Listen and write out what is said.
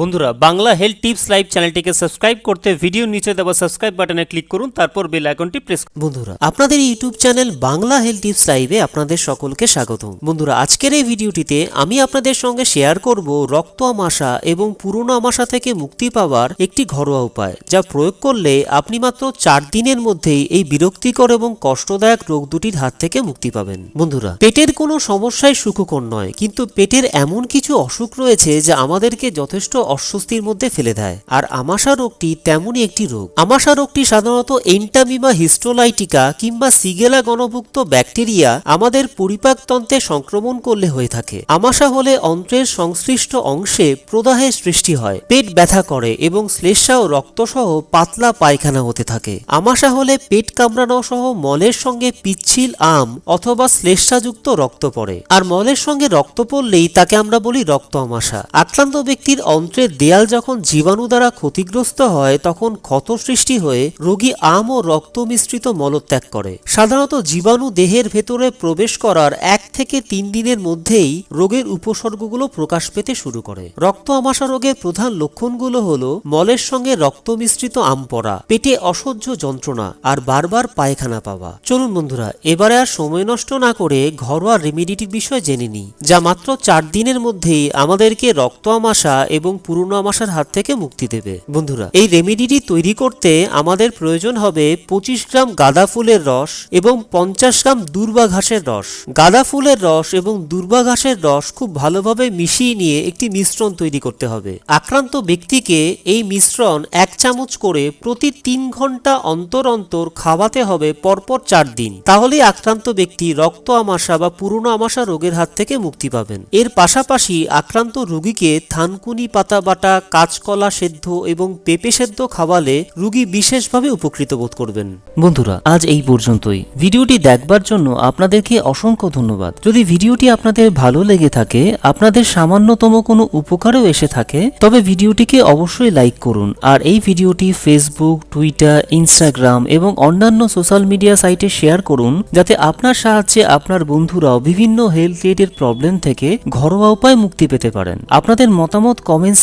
বন্ধুরা, Bangla health tips live চ্যানেলটিকে subscribe করতে ভিডিও নিচে দেওয়া সাবস্ক্রাইব বাটনে ক্লিক করুন, তারপর বেল আইকনটি প্রেস বন্ধুরা, আপনাদের YouTube channel Bangla health tips লাইভে আপনাদের সকলকে স্বাগত বন্ধুরা, আজকের এই ভিডিওটিতে আমি আপনাদের সঙ্গে শেয়ার করব রক্ত আমাশা এবং পুরনো আমাশা থেকে মুক্তি পাওয়ার একটি ঘরোয়া উপায়, যা প্রয়োগ করলে আপনি মাত্র চার দিনের মধ্যেই এই বিরক্তিকর এবং কষ্টদায়ক রোগ দুটির হাত থেকে মুক্তি পাবেন। বন্ধুরা, পেটের কোনো সমস্যাই সুখকর নয়, কিন্তু পেটের এমন কিছু অসুখ রয়েছে যা আমাদেরকে যথেষ্ট অস্বস্তির মধ্যে ফেলে দেয়। আর আমাশা রোগটি তেমনই একটি রোগ। আমাশা রোগটি সাধারণত এন্টামিমা হিস্টোলাইটিকা কিংবা সিগেলা গণভুক্ত ব্যাকটেরিয়া আমাদের পরিপাকতন্ত্রে সংক্রমণ করলে হয়ে থাকে। আমাশা হলে অন্ত্রের সংশ্লিষ্ট অংশে প্রদাহের সৃষ্টি হয়, পেট ব্যথা করে এবং শ্লেষ্মা ও রক্তসহ পাতলা পায়খানা হতে থাকে। আমাশা হলে পেট কামড়ানো সহ মলের সঙ্গে পিচ্ছিল আম অথবা শ্লেষ্মাযুক্ত রক্ত পড়ে। আর মলের সঙ্গে রক্ত পড়লেই তাকে আমরা বলি রক্ত আমাশা। আক্রান্ত ব্যক্তির অন্ত্রের দেয়াল যখন জীবাণু দ্বারা ক্ষতিগ্রস্ত হয়, তখন ক্ষত সৃষ্টি হয়ে রোগী আম ও রক্ত মিশ্রিত মলত্যাগ করে। সাধারণত জীবাণু দেহের ভেতরে প্রবেশ করার এক থেকে তিন দিনের মধ্যেই রোগের উপসর্গগুলো প্রকাশ পেতে শুরু করে। রক্ত আমাশা রোগের প্রধান লক্ষণগুলো হলো মলের সঙ্গে রক্ত মিশ্রিত আম পড়া পেটে অসহ্য যন্ত্রণা আর বারবার পায়খানা পাওয়া। চলুন বন্ধুরা, এবারে আর সময় নষ্ট না করে ঘরোয়া রেমিডিটির বিষয়ে জেনে নিই, যা মাত্র চার দিনের মধ্যেই আমাদেরকে রক্ত আমাশা এবং পুরনো আমাশার হাত থেকে মুক্তি দেবে। বন্ধুরা, এই রেমিডিটি তৈরি করতে আমাদের প্রয়োজন হবে পঁচিশ গ্রাম গাঁদা ফুলের রস এবং পঞ্চাশ গ্রাম দুর্বা ঘাসের রস। গাঁদা ফুলের রস এবং দুর্বা ঘাসের রস খুব ভালোভাবে মিশিয়ে নিয়ে একটি মিশ্রণ তৈরি করতে হবে। আক্রান্ত ব্যক্তিকে এই মিশ্রণ এক চামচ করে প্রতি তিন ঘণ্টা অন্তর অন্তর খাওয়াতে হবে পরপর চার দিন। তাহলেই আক্রান্ত ব্যক্তি রক্ত আমাশা বা পুরনো আমাশা রোগের হাত থেকে মুক্তি পাবেন। এর পাশাপাশি আক্রান্ত রোগীকে থানকুনি পাতা বাটা, কাঁচকলা সেদ্ধ এবং পেঁপে সেদ্ধ খাওয়ালে রোগী বিশেষভাবে উপকৃত বোধ করবেন। বন্ধুরা, আজ এই পর্যন্তই। ভিডিওটি দেখবার জন্য আপনাদেরকে অসংখ্য ধন্যবাদ। যদি ভিডিওটি আপনাদের ভালো লেগে থাকে, আপনাদের সামান্যতম কোনো উপকারও এসে থাকে, তবে ভিডিওটিকে অবশ্যই লাইক করুন। আর এই ভিডিওটি ফেসবুক টুইটার ইনস্টাগ্রাম এবং অন্যান্য সোশ্যাল মিডিয়া সাইটে শেয়ার করুন, যাতে আপনার সাহায্যে আপনার বন্ধুরাও বিভিন্ন হেলথ রিলেটেড প্রবলেম থেকে ঘরোয়া উপায় মুক্তি পেতে পারেন। আপনাদের মতামত কমেন্ট